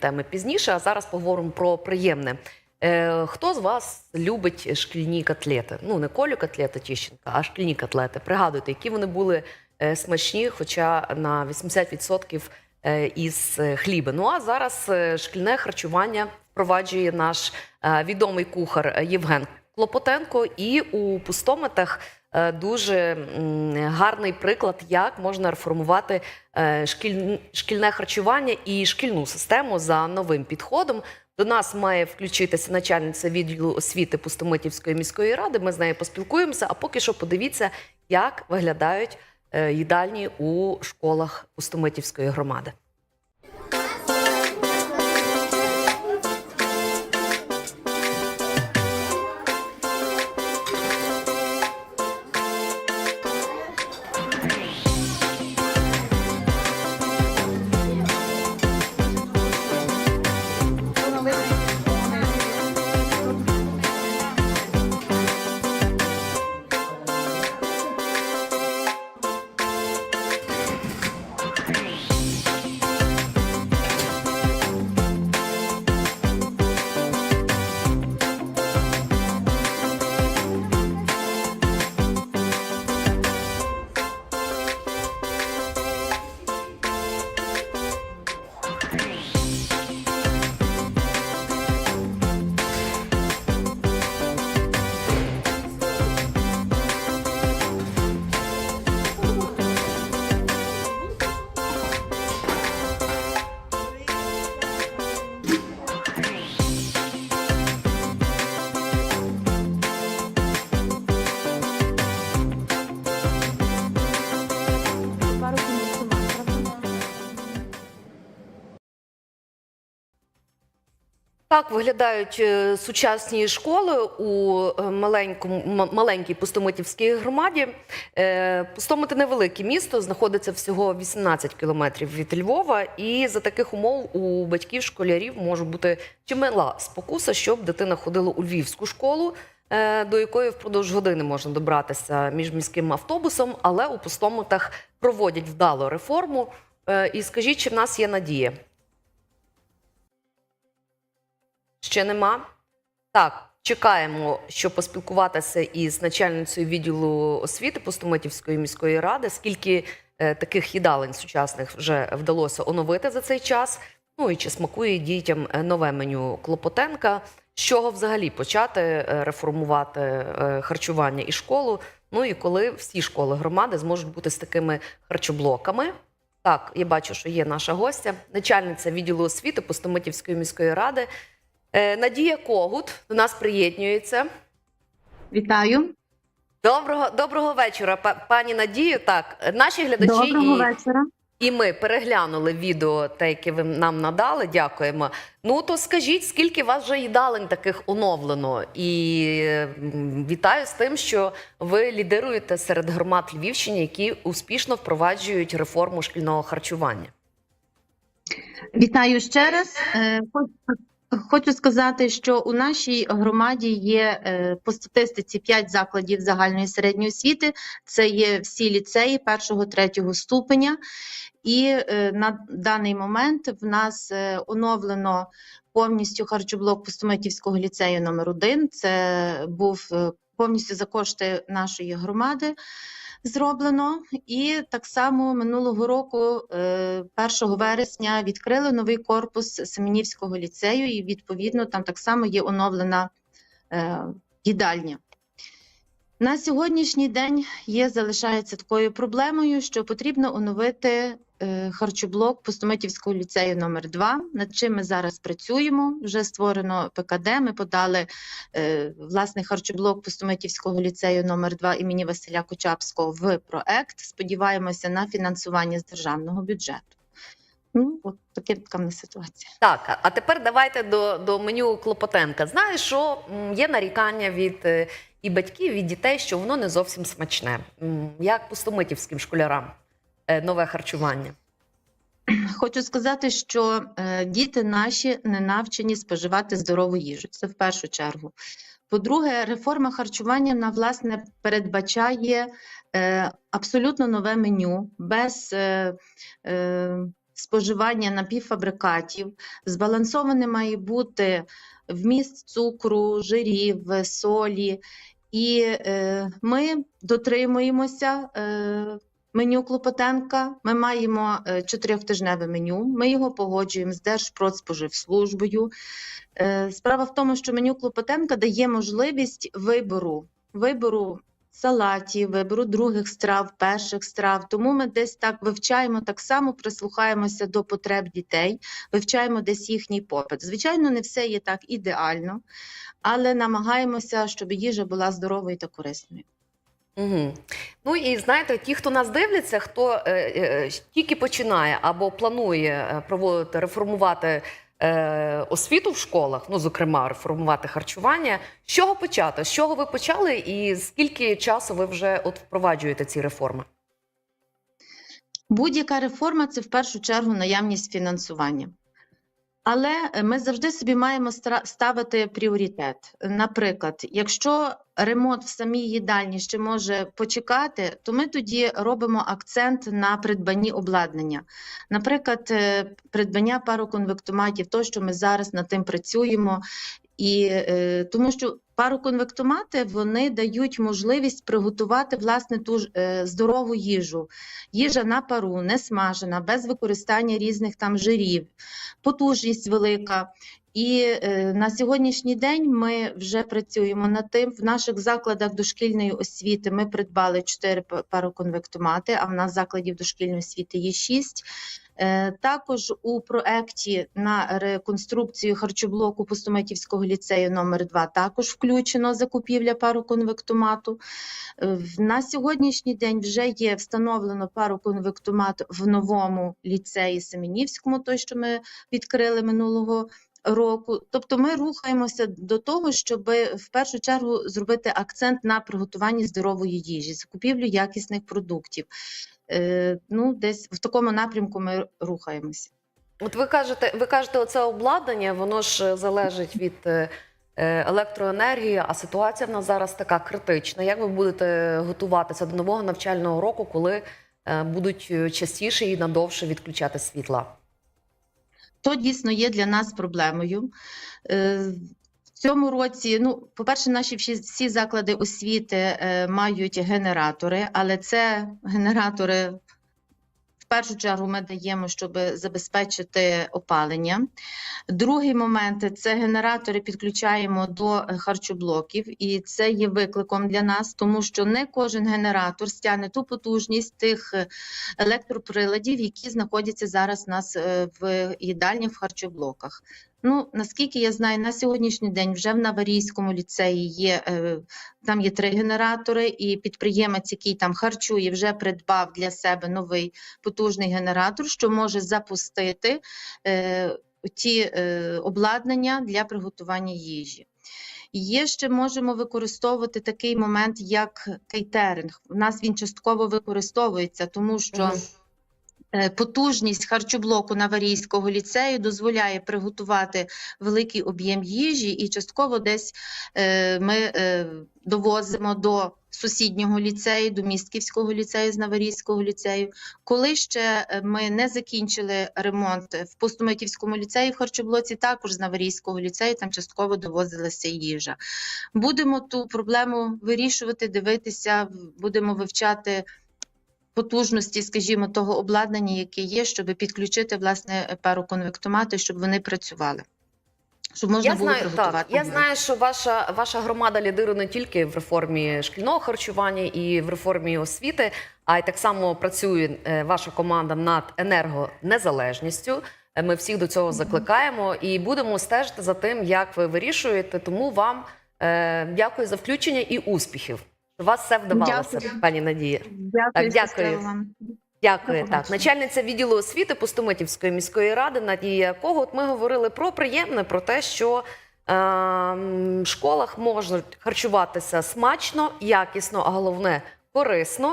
теми пізніше, а зараз поговоримо про приємне. Е, хто з вас любить шкільні котлети? Ну, не колю котлети Тіщенка, а шкільні котлети. Пригадуйте, які вони були е, смачні, хоча на 80% е, із хліба. Ну а зараз шкільне харчування впроваджує наш відомий кухар Євген Клопотенко. І у пустометах дуже гарний приклад, як можна реформувати е, шкільне харчування і шкільну систему за новим підходом. До нас має включитися начальниця відділу освіти Пустомитівської міської ради. Ми з нею поспілкуємося. А поки що подивіться, як виглядають е, їдальні у школах Пустомитівської громади. Так виглядають е, сучасні школи у е, маленькому маленькій Пустомитівській громаді. Е, Пустомити невелике місто, знаходиться всього 18 кілометрів від Львова, і за таких умов у батьків школярів може бути чимала спокуса, щоб дитина ходила у львівську школу. До якої впродовж години можна добратися міжміським автобусом, але у пустомитах проводять вдало реформу. І скажіть, чи в нас є надія? Ще нема? Так, чекаємо, щоб поспілкуватися із начальницею відділу освіти Пустомитівської міської ради, скільки е, таких їдалень сучасних вже вдалося оновити за цей час. Ну і чи смакує дітям е, нове меню Клопотенка, з чого взагалі почати е, реформувати е, харчування і школу. Ну і коли всі школи громади зможуть бути з такими харчоблоками. Так, я бачу, що є наша гостя, начальниця відділу освіти Пустомитівської міської ради. Е, Надія Когут до нас приєднується. Вітаю. Доброго, доброго вечора, пані Надію. Так, наші глядачі Доброго і, вечора. і ми переглянули відео, те, яке ви нам надали. Дякуємо. Ну то скажіть, скільки вас вже їдалень таких оновлено? І вітаю з тим, що ви лідируєте серед громад Львівщини, які успішно впроваджують реформу шкільного харчування. Вітаю ще раз. Хо- Хочу сказати, що у нашій громаді є е, по статистиці 5 закладів загальної середньої освіти. Це є всі ліцеї першого третього ступеня. І е, на даний момент в нас е, оновлено повністю харчоблок Пустомитівського ліцею номер 1 Це був повністю за кошти нашої громади. Зроблено. І так само минулого року, е, 1 вересня, відкрили новий корпус Семенівського ліцею, і відповідно там так само є оновлена е, їдальня. На сьогоднішній день є, залишається такою проблемою, що потрібно оновити е, харчоблок Пустомитівського ліцею номер 2 над чим ми зараз працюємо. Вже створено ПКД. Ми подали е, власне харчоблок Пустомитівського ліцею номер 2 імені Василя Кочапського в проект. Сподіваємося на фінансування з державного бюджету. Ну, от таке така в нас ситуація. Так, а- а тепер давайте до, до меню Клопотенка. Знаєш, що є нарікання від е, і батьків, і дітей, що воно не зовсім смачне. Як пустомитівським школярам е, нове харчування. Хочу сказати, що е, діти наші не навчені споживати здорову їжу. Це в першу чергу. По-друге, реформа харчування вона, власне передбачає е, абсолютно нове меню без е, е, споживання напівфабрикатів, збалансований має бути вміст цукру, жирів, солі. І е, ми дотримуємося е, меню Клопотенка. Ми маємо е, чотирьохтижневе меню. Ми його погоджуємо з Держпродспоживслужбою. Е, справа в тому, що меню Клопотенка дає можливість вибору, вибору салатів, вибору других страв, перших страв. Тому ми десь так вивчаємо, так само прислухаємося до потреб дітей, вивчаємо десь їхній попит. Звичайно, не все є так ідеально, але намагаємося, щоб їжа була здоровою та корисною. Угу. Ну і знаєте, ті, хто нас дивляться, хто е, е, тільки починає або планує е, проводити реформувати е, освіту в школах, ну зокрема реформувати харчування. З чого почати? З чого ви почали, і скільки часу ви вже от впроваджуєте ці реформи? Будь-яка реформа це в першу чергу наявність фінансування. Але е, ми завжди собі маємо ставити пріоритет. Наприклад, якщо ремонт в самій їдальні ще може почекати, то ми тоді робимо акцент на придбанні обладнання. Наприклад, придбання придбання пароконвектоматів, то, що ми зараз над тим працюємо, і е, тому що пароконвектомати вони дають можливість приготувати власне ту ж е, здорову їжу. Їжа на пару, не смажена, без використання різних там жирів, потужність велика. І е, на сьогоднішній день ми вже працюємо над тим. В наших закладах дошкільної освіти ми придбали 4 пароконвектомати, а в нас закладів дошкільної освіти є 6. Е, Також у проекті на реконструкцію харчоблоку Пустоматівського ліцею номер 2 також включено закупівля пароконвектомату. Е, На сьогоднішній день вже є встановлено пароконвектомат в новому ліцеї Семенівському, той, що ми відкрили минулого року. Тобто ми рухаємося до того, щоб в першу чергу зробити акцент на приготуванні здорової їжі, закупівлю якісних продуктів. Е, Ну, десь в такому напрямку ми рухаємося. От ви кажете, ви кажете, оце обладнання, воно ж залежить від е, е, електроенергії, а ситуація в нас зараз така критична. Як ви будете готуватися до нового навчального року, коли е, будуть е, частіше і надовше відключати світла? То дійсно є для нас проблемою. Цьому році, ну, по-перше, наші всі, заклади освіти е, мають генератори, але це генератори в першу чергу ми даємо, щоб забезпечити опалення. Другий момент це генератори підключаємо до харчоблоків, і це є викликом для нас, тому що не кожен генератор стягне ту потужність тих електроприладів, які знаходяться зараз у нас е, в їдальні в харчоблоках. Ну, наскільки я знаю, на сьогоднішній день вже в Наварійському ліцеї є е, там є три генератори, і підприємець, який там харчує, вже придбав для себе новий потужний генератор, що може запустити е, ті е, обладнання для приготування їжі. Є ще можемо використовувати такий момент, як кейтеринг. У нас він частково використовується, тому що Потужність харчоблоку Наварійського ліцею дозволяє приготувати великий об'єм їжі, і частково десь е, ми е, довозимо до сусіднього ліцею, до Містківського ліцею з Наварійського ліцею. Коли ще е, ми не закінчили ремонт в Пустомитівському ліцеї в харчоблоці, також з Наварійського ліцею там частково довозилася їжа. Будемо ту проблему вирішувати, дивитися, будемо вивчати потужності, скажімо, того обладнання, яке є, щоб підключити власне пароконвектомати, щоб вони працювали. Щоб можна я було знаю, приготувати. так, я знаю, що ваша, ваша громада лідирує не тільки в реформі шкільного харчування і в реформі освіти, а й так само працює е, ваша команда над енергонезалежністю. Е, Ми всіх до цього закликаємо і будемо стежити за тим, як ви вирішуєте. Тому вам е, дякую за включення і успіхів. У вас все вдавалося, Дякую. пані Надія. Дякую, Так, дякую. вам. Дякую. Так, начальниця відділу освіти Пустомитівської міської ради Надія Когут. Ми говорили про приємне, про те, що е, в школах можуть харчуватися смачно, якісно, а головне корисно.